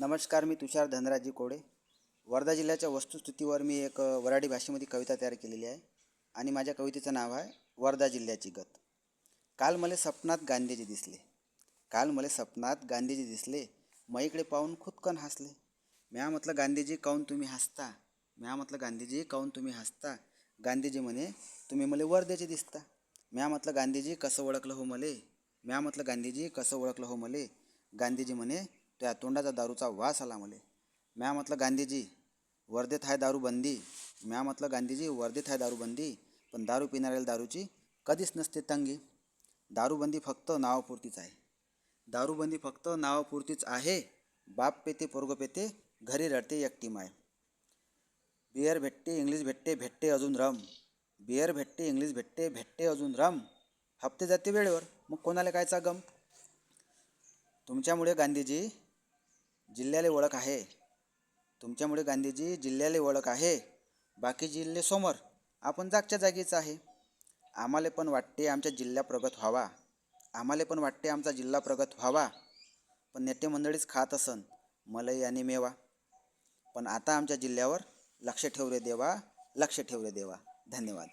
नमस्कार मी तुषार धनराजी कोडे. वर्धा जिल्ह्याच्या वस्तुस्थितीवर मी एक वराडी वऱ्हाडी भाषेमध्ये कविता तयार केलेली आहे आणि माझ्या कवितेचं नाव आहे वर्धा जिल्ह्याची गत. काल मला सपनात गांधीजी दिसले. काल मला सपनात गांधीजी दिसले. मईकडे पाहून खुदकन हसले. म्या म्हटलं गांधीजी काऊन तुम्ही हसता म्या म्हटलं गांधीजी काऊन तुम्ही हसता गांधीजी म्हणे तुम्ही मला वर्ध्याचे दिसता म्या म्हटलं गांधीजी कसं ओळखलं हो मले म्या म्हटलं गांधीजी कसं ओळखलं हो मले गांधीजी म्हणे त्या तोंडाचा दारूचा वास आला मले. म्या म्हटलं गांधीजी वर्धेत आहे दारूबंदी. म्या म्हटलं गांधीजी वर्धेत आहे दारूबंदी पण दारू पिणाऱ्याला दारूची कधीच नसते तंगी. दारूबंदी फक्त नावापुरतीच आहे. दारूबंदी फक्त नावापुरतीच आहे. बाप पेते पोरगं पेते घरी रडते एकटी माय. बिअर भेटते इंग्लिश भेटते भेटते अजून रम. बिअर भेटते इंग्लिश भेटते भेटते अजून रम. हप्ते जाते वेळेवर. मग कोणाला कायचा गम? तुमच्यामुळे गांधीजी जिल्ह्याला ओळख आहे. तुमच्यामुळे गांधीजी जिल्ह्याला ओळख आहे. बाकी जिल्हे समोर आपण जागच्या जागीच आहे. आम्हाला पण वाटते आमच्या जिल्हा प्रगत व्हावा. आम्हाला पण वाटते आमचा जिल्हा प्रगत व्हावा. पण नेते मंडळीच खात असन मलई आणि मेवा. पण आता आमच्या जिल्ह्यावर लक्ष ठेव रे देवा लक्ष ठेव रे देवा. धन्यवाद.